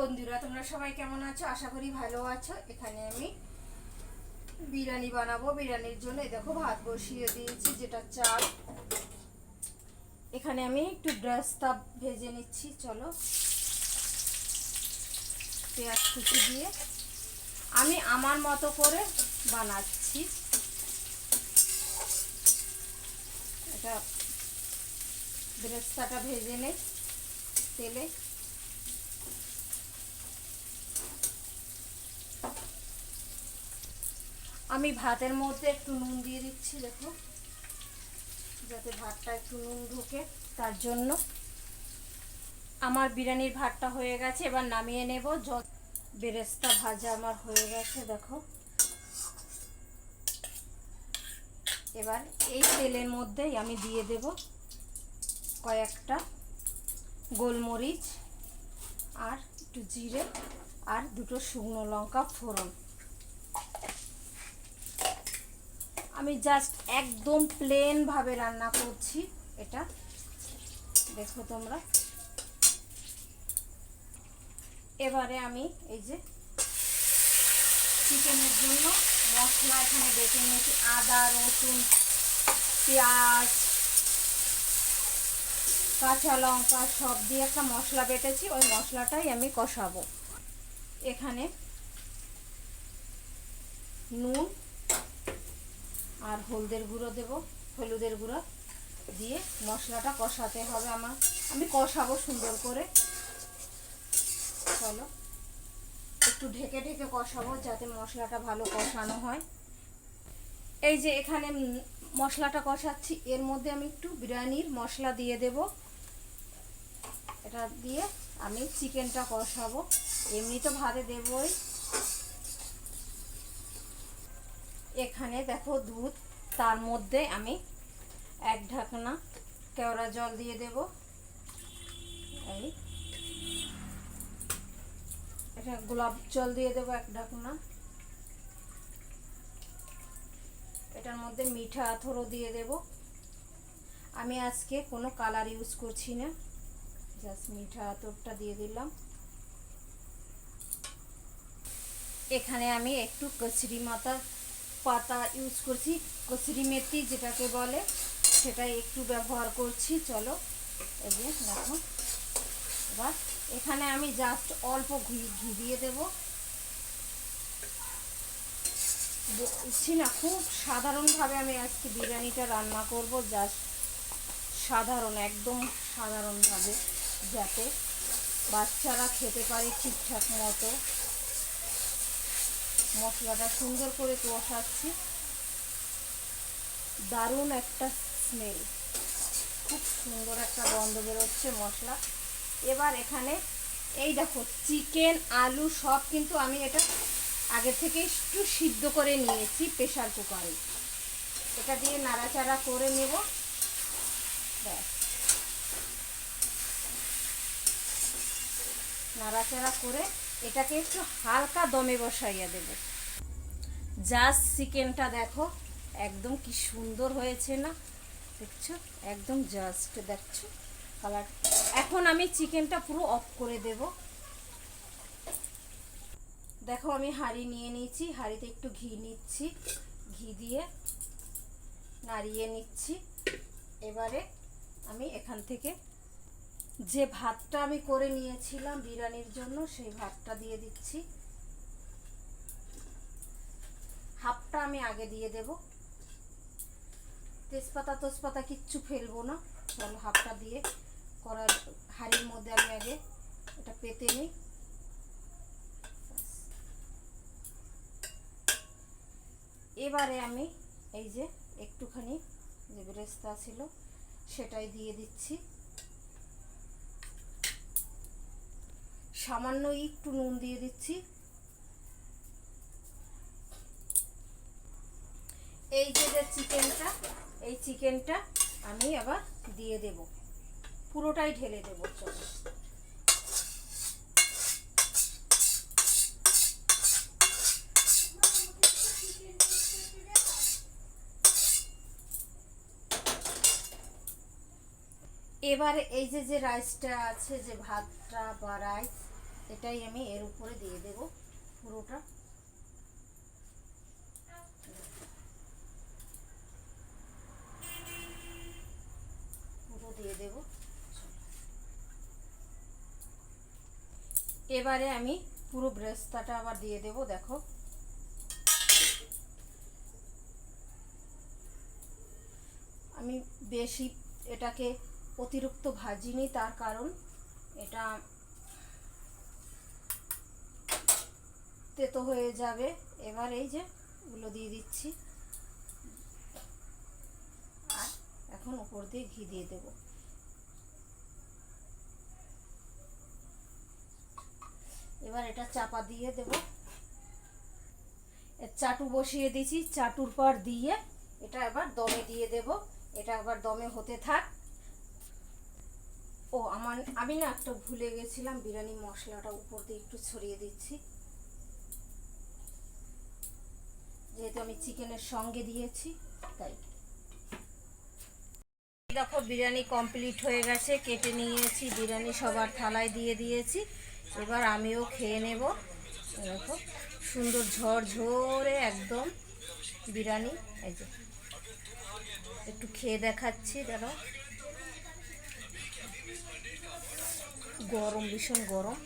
বন্ধুরা, তোমরা সবাই কেমন আছো? আশা করি ভালো আছো। এখানে আমি বিরিয়ানি বানাবো। বিরিয়ানির জন্য দেখো ভাত বসিয়ে দিয়েছি, যেটা চাল এখানে আমি একটু ব্রাস্তা ভেজে নিচ্ছি, চলো। পেঁয়াজ কুচি দিয়ে আমি আমার মতো করে বানাচ্ছি। এটা ব্রেস্তাটা ভেজে নেই তেলে। আমি ভাতের মধ্যে একটু নুন দিয়ে দিচ্ছি, দেখো। যাতে ভাতটা একটু নুন ঢুকে। তার জন্য আমার বিরিয়ানির ভাতটা হয়ে গেছে, এবার নামিয়ে নেব। জল বেরেস্তা ভাজা আমার হয়ে গেছে, দেখো। এবার এই তেলের মধ্যেই আমি দিয়ে দেব কয়েকটা গোলমরিচ আর একটু জিরে আর দুটো শুকনো লঙ্কা ফোড়ন। আমি জাস্ট একদম প্লেন ভাবে রান্না করছি এটা। দেখো তোমরা। এবারে আমি এই যে চিকেনের জন্য মশলা এখানে বেটে নিয়েছি। আদা, রসুন, পেঁয়াজ, কাঁচা লঙ্কা সব দিয়ে একটা মশলা বেটেছি। ওই মশলাটাই আমি কষাবো। এখানে নুন আর হলদের গুঁড়ো দেব। হলুদের গুঁড়ো দিয়ে মশলাটা কষাতে হবে আমার। আমি কষাবো সুন্দর করে। চলো। একটু ঢেকে ঢেকে কষাবো যাতে মশলাটা ভালো কষানো হয়। এই যে এখানে মশলাটা কষাচ্ছি, এর মধ্যে আমি একটু বিরিয়ানির মশলা দিয়ে দেব। এটা দিয়ে আমি চিকেনটা কষাবো। এমনি তো ভাতে দেবই। এখানে দেখো দুধ, তার মধ্যে আমি এক ঢাকনা কেওড়া জল দিয়ে দেব। এই। গোলাপ জল দিয়ে দেবো এক ঢাকনা। এটার মধ্যে মিঠা আথরও দিয়ে দেব। আমি আজকে কোনো কালার ইউজ করছি না, জাস্ট মিঠা আতরটা দিয়ে দিলাম। এখানে আমি একটু কচুরি মাথা পাতা ইউজ করছি, কচুরি মেথি যেটাকে বলে সেটা একটু ব্যবহার করছি, চলো। এই দেখো। এবার এখানে আমি জাস্ট অল্প ঘি ঘি দিয়ে দেব। বলছি না খুব সাধারণভাবে আমি আজকে বিরিয়ানিটা রান্না করব জাস্ট সাধারণ, একদম সাধারণভাবে, যাতে বাচ্চারা খেতে পারে ঠিকঠাক মতো। মশলাটা সুন্দর করে কষাচ্ছি। দারুণ একটা স্মেল খুব সুন্দর একটা গন্ধ বেরোচ্ছে মশলা। এবার এখানে এই দেখো চিকেন আলু সব কিন্তু আমি এটা আগে থেকে একটু সিদ্ধ করে নিয়েছি প্রেশার কুকারে এটা দিয়ে নাড়াচাড়া করে নেব। ব্যাস। নাড়াচাড়া করে এটাকে একটু হালকা দমে বসাইয়া দেব। জাস্ট চিকেনটা দেখো, একদম কি সুন্দর হয়েছে না? দেখছ? একদম জাস্ট দেখছ? কালার এখন আমি চিকেনটা পুরো অফ করে দেব। দেখো, আমি হাঁড়ি নিয়ে নিয়েছি, হাঁড়িতে একটু ঘি নিচ্ছি। ঘি দিয়ে নাড়িয়ে নিচ্ছি। এবারে আমি এখান থেকে যে ভাতটা আমি করে নিয়েছিলাম বিরিয়ানির জন্য, সেই ভাতটা দিয়ে দিচ্ছি। হাফটা আমি আগে দিয়ে দেব। তেজপাতা তেজপাতা কিচ্ছু ফেলব না। চলো হাফটা দিয়ে করার হাঁড়ির মধ্যে আমি আগে এটা পেতে নিই। এবারে আমি এই যে একটুখানি যে বেরেস্তা ছিল, সেটাই দিয়ে দিচ্ছি। সামান্য একটু নুন দিয়ে দিচ্ছি। এই যে যে চিকেনটা, এই চিকেনটা আমি আবার দিয়ে দেব। পুরোটাই ঢেলে দেব, চলো। এবারে এই যে যে রাইসটা আছে, যে ভাতটা বা রাইস এটাই আমি এর উপরে দিয়ে দেব পুরোটা। পুরো দিয়ে দেব। এবারে আমি পুরো ব্রেস্তাটা আবার দিয়ে দেব, দেখো। আমি বেশি এটাকে অতিরিক্ত ভাজিনি, তার কারণ এটা তেতো হয়ে যাবে। এবার এই যে এগুলো দিয়ে দিচ্ছি। আর এখন উপর দিয়ে ঘি দিয়ে দেব। এবার এটা চাপা দিয়ে দেব। চাটু বসিয়ে দিয়েছি। চাটুর পর দিয়ে এটা এবার দমে দিয়ে দেব। এটা আবার দমে হতে থাক। ও, আমার আমি না একটা ভুলে গেছিলাম বিরিয়ানি মশলাটা উপর দিয়ে একটু ছড়িয়ে দিচ্ছি। যেহেতু আমি চিকেনের সঙ্গে দিয়েছি, তাই। দেখো, বিরিয়ানি কমপ্লিট হয়ে গেছে, কেটে নিয়েছি, বিরিয়ানি সবার থালায় দিয়ে দিয়েছি। এবার আমিও খেয়ে নেব। দেখো, সুন্দর ঝরঝরে একদম বিরিয়ানি। এই যে, একটু খেয়ে দেখাচ্ছি দাঁড়াও গরম, ভীষণ গরম।